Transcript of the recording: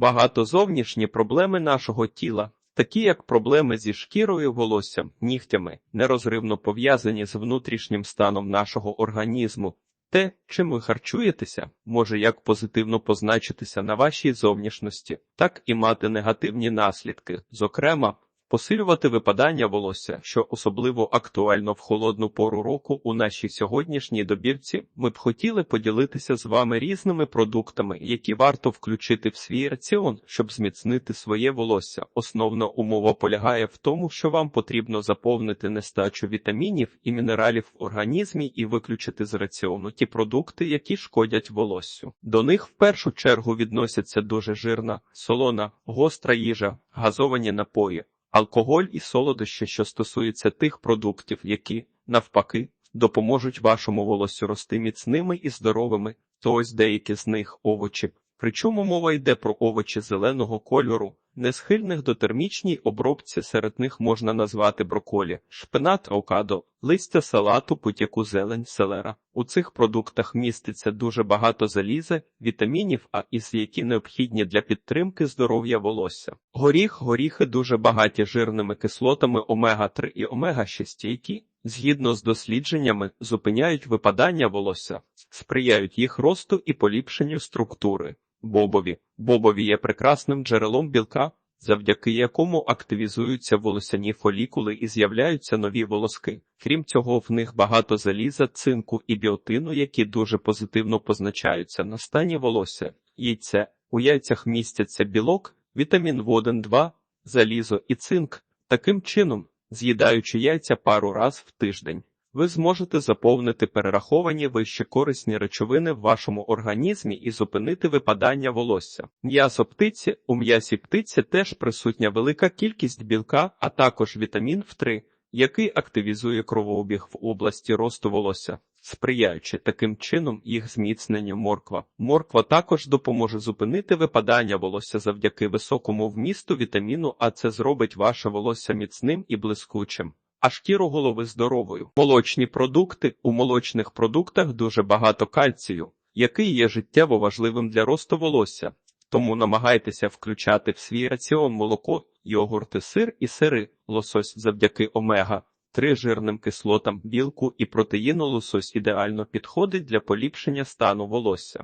багато зовнішні проблеми нашого тіла, такі як проблеми зі шкірою, волоссям, нігтями, нерозривно пов'язані з внутрішнім станом нашого організму. Те, чим ви харчуєтеся, може як позитивно позначитися на вашій зовнішності, так і мати негативні наслідки, зокрема, посилювати випадання волосся, що особливо актуально в холодну пору року у нашій сьогоднішній добірці. Ми б хотіли поділитися з вами різними продуктами, які варто включити в свій раціон, щоб зміцнити своє волосся. Основна умова полягає в тому, що вам потрібно заповнити нестачу вітамінів і мінералів в організмі і виключити з раціону ті продукти, які шкодять волоссю. До них в першу чергу відносяться дуже жирна, солона, гостра їжа, газовані напої алкоголь і солодощі, що стосуються тих продуктів, які, навпаки, допоможуть вашому волосю рости міцними і здоровими, то ось деякі з них овочі. Причому мова йде про овочі зеленого кольору, не схильних до термічній обробці, серед них можна назвати броколі, шпинат, авокадо, листя салату, путяку зелень, селера. У цих продуктах міститься дуже багато заліза, вітамінів, а із які необхідні для підтримки здоров'я волосся. Горіх, горіхи дуже багаті жирними кислотами омега-3 і омега-6, які, згідно з дослідженнями, зупиняють випадання волосся, сприяють їх росту і поліпшенню структури. Бобові. Бобові є прекрасним джерелом білка, завдяки якому активізуються волосяні фолікули і з'являються нові волоски. Крім цього, в них багато заліза, цинку і біотину, які дуже позитивно позначаються на стані волосся. Яйце. У яйцях містяться білок, вітамін воден 2, залізо і цинк. Таким чином, з'їдаючи яйця пару раз в тиждень. Ви зможете заповнити перераховані вище корисні речовини в вашому організмі і зупинити випадання волосся. М'ясо птиці у м'ясі птиці теж присутня велика кількість білка, а також вітамін В3, який активізує кровообіг в області росту волосся, сприяючи таким чином їх зміцненню морква. Морква також допоможе зупинити випадання волосся завдяки високому вмісту вітаміну, а це зробить ваше волосся міцним і блискучим а шкіру голови здоровою. Молочні продукти у молочних продуктах дуже багато кальцію, який є життєво важливим для росту волосся. Тому намагайтеся включати в свій раціон молоко, йогурти, сир і сири, лосось завдяки омега. Три жирним кислотам, білку і протеїну лосось ідеально підходить для поліпшення стану волосся.